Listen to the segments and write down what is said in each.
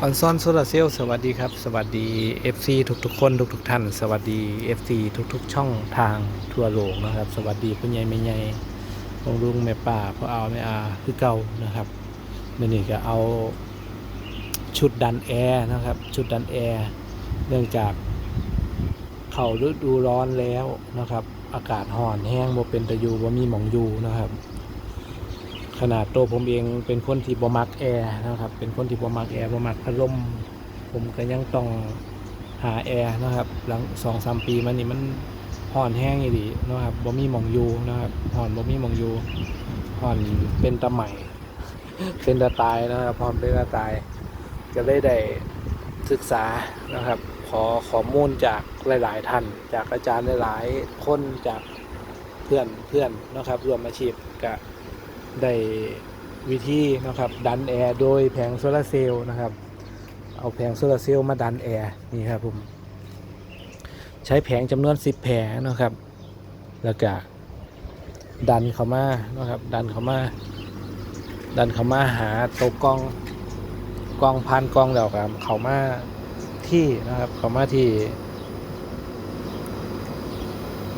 ออนซอนโซลาเซลสวัสดีครับ สวัสดี FC ทุกๆ คนทุกๆท่าน สวัสดี FC ทุกๆ ช่องทางทั่วโลกนะครับ สวัสดีพ่อใหญ่แม่ใหญ่ลุงลุงแม่ป่าพ่อเอาแม่อาคือเก่านะครับมื่อนี้ก็เอาชุดดันแอร์นะครับ ชุดดันแอร์เนื่องจากเข้าฤดูร้อนแล้วนะครับ อากาศห่อนแห้งบ่เป็นตะยูบ่มีหมองยูนะครับ ขนาดตัวผมเองเป็นคนที่บ่มักแอร์นะครับ เป็นคนที่บ่มักแอร์บ่มักพัดลมผมก็ยังต้องหาแอร์นะครับหลังสองสามปีมานี่มันห่อนแห้งอีดีนะครับบ่มีหมองอยู่นะครับห่อนบ่มีหมองอยู่ห่อนเป็นตะใหม่ เป็นตะตายนะครับห่อนเป็นตะตายก็เลยได้ศึกษานะครับ ขอข้อมูลจากหลาย ๆ ท่าน จากอาจารย์หลายๆคนจากเพื่อนเพื่อนนะครับรวมอาชีพกับ ได้วิธีนะครับดันแอร์โดยแผงโซลาร์เซลล์นะครับ เอาแผงโซลาร์เซลล์มาดันแอร์นี่ครับผมใช้แผงจำนวน 10 แผงนะครับ แล้วก็ดันเข้ามานะครับ ดันเข้ามา ดันเข้ามาหาตัวกล้องกล้องพันกล้องแล้วครับเข้ามาที่นะครับเข้ามาที่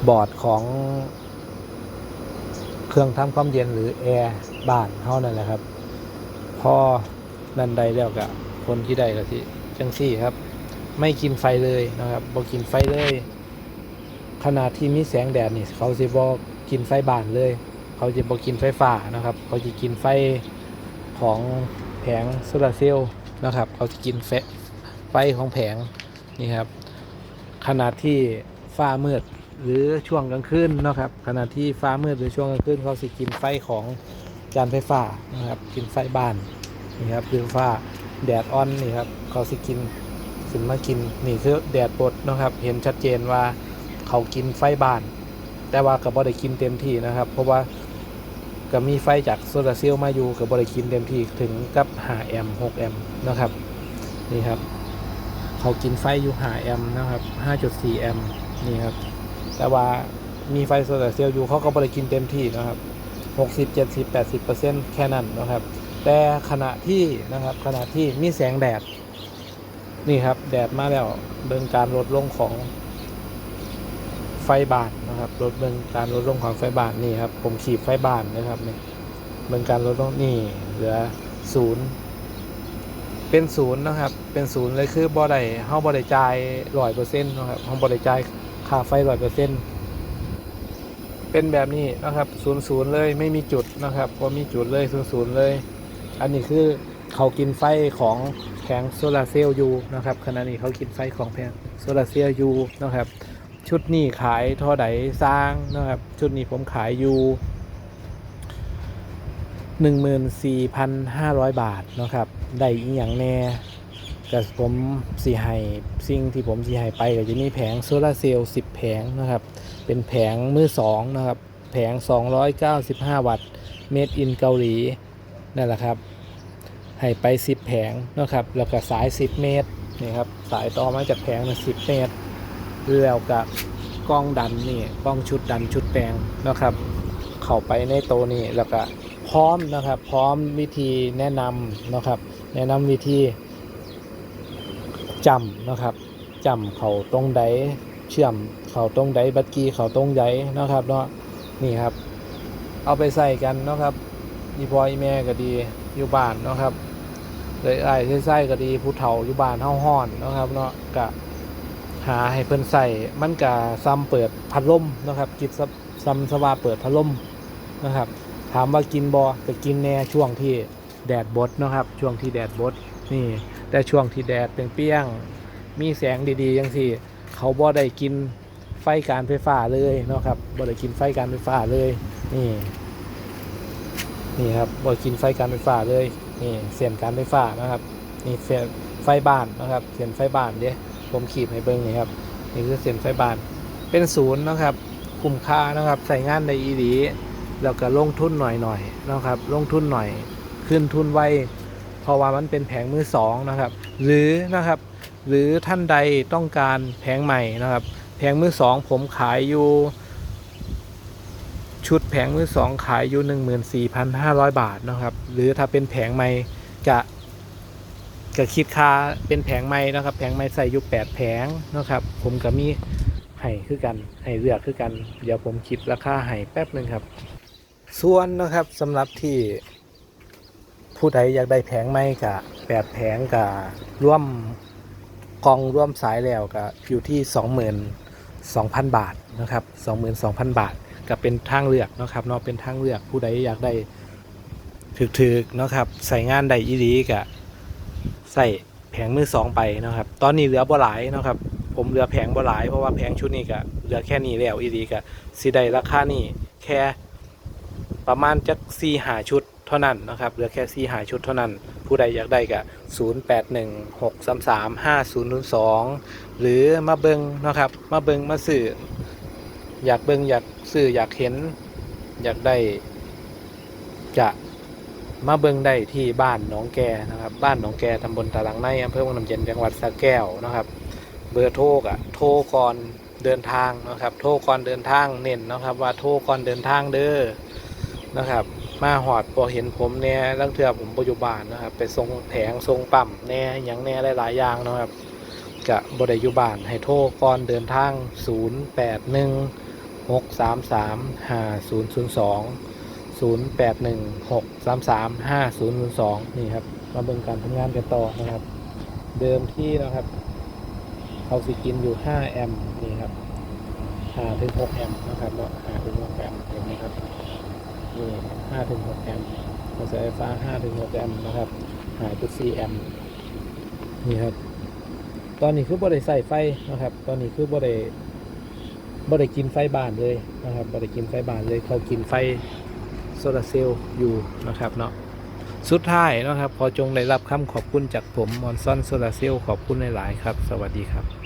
บอร์ดของ รื่องทำความเย็นหรือแอร์บ้านเท่านั่นแหละครับ พอนันใดแล้วกับคนที่ใดก็ที่จังซี่ครับ ไม่กินไฟเลยนะครับบ่กินไฟเลย ขนาดที่มีแสงแดดนี่เขาจะบอกกินไฟบ้านเลย เขาจะบอกกินไฟฟ้านะครับ เขาจะกินไฟของแผงโซลาเซลล์นะครับ เขาจะกินไฟไฟของแผงนี่ครับ ขนาดที่ฟ้ามืด หรือช่วงกลางคืนนะครับขณะที่ฟ้ามืดหรือช่วงกลางคืนเขาสิกินไฟของจานไฟฟ้านะครับกินไฟบ้านนี่ครับหรือฟ้าแดดอ่อนนี่ครับเขาสิกินสินมากินนี่คือแดดบดนะครับ เห็นชัดเจนว่าเขากินไฟบ้าน แต่ว่าก็บ่ได้กินเต็มที่นะครับ เพราะว่าก็มีไฟจากโซลาร์เซลล์มาอยู่ก็บ่ได้กินเต็มที่ถึงกับ5แอมป์6แอมป์นะครับนี่ครับเขากินไฟอยู่5แอมป์นะครับ5.4แอมป์นี่ครับ แต่ว่ามีไฟโซลาร์เซลล์อยู่เขาก็บริกินเต็มที่นะครับ 60 70 80เปอร์เซ็นต์แค่นั้นนะครับ แต่ขณะที่นะครับขณะที่มีแสงแดด นี่ครับ แดดมาแล้วเบิ่งการลดลงของไฟบานนะครับลดเบิ่งการลดลงของไฟบานนี่ครับ ผมขีดไฟบานนะครับนี่เบิ่งการลดลงนี่เหลือศูนย์เป็นศูนย์นะครับ เป็นศูนย์เลยคือบ่ได้เฮาบ่ได้จ่ายร้อยเปอร์เซ็นต์นะครับเฮาบ่ได้จ่าย ค่าไฟร้อยเปอร์เซ็นต์เป็นแบบนี้นะครับศูนย์ศูนย์เลยไม่มีจุดนะครับว่มีจุดเลยศูนย์ศูนย์เลย อันนี้คือเขากินไฟของแผงโซลาเซลล์อยู่นะครับขณะนี้เขากินไฟของแผงโซลาเซลล์อยู่นะครับ ชุดนี้ขายท่าไดสร้างนะครับ ชุดนี้ผมขายอยู่14,500บาทนะครับ ได้อีกอย่างแน่ กับผมสีไห้สิ่งที่ผมสีไห้ไปก็จะมีแผงโซลาเซลล์10 แผงนะครับ เป็นแผงมือสองนะครับ แผง 295 วัตต์ เมดอินเกาหลีนั่นแหละครับให้ไป 10 แผงนะครับ แล้วก็สาย 10 เมตรนี่ครับสายต่อมาจากแผงนะ10 เมตร แล้วกับกล้องดันนี่กล้องชุดดันชุดแปลงนะครับ เข้าไปในโตนี้แล้วก็พร้อมนะครับ พร้อมวิธีแนะนำนะครับ แนะนำวิธี จำนะครับจำเขาตรงใดเชื่อมเขาตรงใดบัตรกีเขาตรงใดนะครับเนาะนี่ครับ เอาไปใส่กันนะครับอีพออีแม่ก็ดีอยู่บ้านนะครับเลยไอ้ใส่ก็ดีผู้เฒ่าอยู่บ้านเฮาฮ้อนนะครับเนาะกะหาให้เพิ่นใส่มันกะซ้ำเปิดพัดลมนะครับกิดซ้ำสว่าเปิดพัดลมนะครับ ถามว่ากินบอก็กินแน่ช่วงที่แดดบดนะครับ ช่วงที่แดดบดนี่ แต่ช่วงที่แดดเปรี้ยงๆมีแสงดีๆยังสิเขาบ่ได้กินไฟการไฟฟ้าเลยเนาะครับบ่ได้กินไฟการไฟฟ้าเลยนี่นี่ครับบ่กินไฟการไฟฟ้าเลยนี่เสียนการไฟฟ้านะครับนี่เสียนไฟบ้านนะครับเสียนไฟบ้านเด้ผมขีดให้เบิ่งนี่ครับนี่คือเสียนไฟบ้าน เป็นศูนย์นะครับคุ้มค่านะครับใส่งานในอีดีแล้วก็ลงทุนหน่อยๆน,นะครับลงทุนหน่อย ขึ้นทุนไว ราะว่ามันเป็นแผงมือสองนะครับ หรือนะครับหรือท่านใดต้องการแผงใหม่นะครับ แผงมือสองผมขายอยู่ ชุดแผงมือสองขายอยู่ 14,500 บาทนะครับ หรือถ้าเป็นแผงใหม่จะก็คิดค่าเป็นแผงไม้นะครับ แผงไม้ใส่อยู่แปดแผงนะครับ ผมก็มีให้คือกันให้เลือกคือกัน เดี๋ยวผมคิดราคาให้แป๊บหนึ่งครับ ส่วนนะครับสำหรับที่ ผู้ใดอยากได้แผงไม้กับแปดแผงกับร่วมกองร่วมสายแล้วกับอยู่ที่สองหมื่นสองพันบาทนะครับสองหมื่นสองพันบาทก็เป็นทางเลือกนะครับเนาะเป็นทางเลือกผู้ใดอยากได้ถึกๆนะครับใส่งานใดอีดีกับใส่แผงมือสองไปนะครับ ตอนนี้เหลือบ่หลายนะครับ ผมเหลือแผงบ่หลายเพราะว่าแผงชุดนี้ก็เหลือแค่นี้แล้วอีดีก็สิได้ราคานี่แค่ประมาณจักสี่หาชุด เท่านั้นนะครับเหลือแค่สี่หายชุดเท่านั้น ผู้ใดอยากได้ก็ศูนย์แปดหนึ่งหรือมาเบิงนะครับมาเบิงมาสื่ออยากเบิงอยากสื่ออยากเห็น อยากได้จะมาเบิงได้ที่บ้านหนองแกนะครับ บ้านหนองแกตำบลตะลังในอำเภอวังน้ำเย็นจังหวัดสระแก้วนะครับ เบอร์โทรกะโทรก่อนเดินทางนะครับ โทรก่อนเดินทางเน้นนะครับ ว่าโทรก่อนเดินทางเด้อนะครับ มาหอดพอเห็นผมเนี่ยลังเทือผมปัจจุบานนะครับ ไปส่งแผงส่งปั๊มแน่หยังแน่หลายๆอย่างนะครับกะบไดอยู่บ้านให้โทรก่อนเดินทาง 0 8 1 6 3 3 5 0 0 2 0 8 1 6 3 3 5 0 0 2 นี่ครับ มาเบิ่งการทำงานกันต่อนะครับ เดิมที่นะครับเขาสิกินอยู่ 5 แอมป์นี่ครับ5ถึง6แอมป์นะครับเนาะ5ถึง6แอมป์เห็นไหมครับ นี่5ถึง6แอมป์กระแสไฟฟ้า5ถึง6แอมป์นะครับหายจุด4แอมป์นี่ครับ ตอนนี้คือบ่ได้ใส่ไฟนะครับ ตอนนี้คือบ่ได้บ่ได้กินไฟบ้านเลยนะครับบ่ได้กินไฟบ้านเลยเขากินไฟโซลาร์เซลล์อยู่นะครับเนาะสุดท้ายนะครับ ขอจงได้รับคำขอบคุณจากผมมอนซอนโซลาร์เซลล์ขอบคุณหลาย ๆ ครับ สวัสดีครับ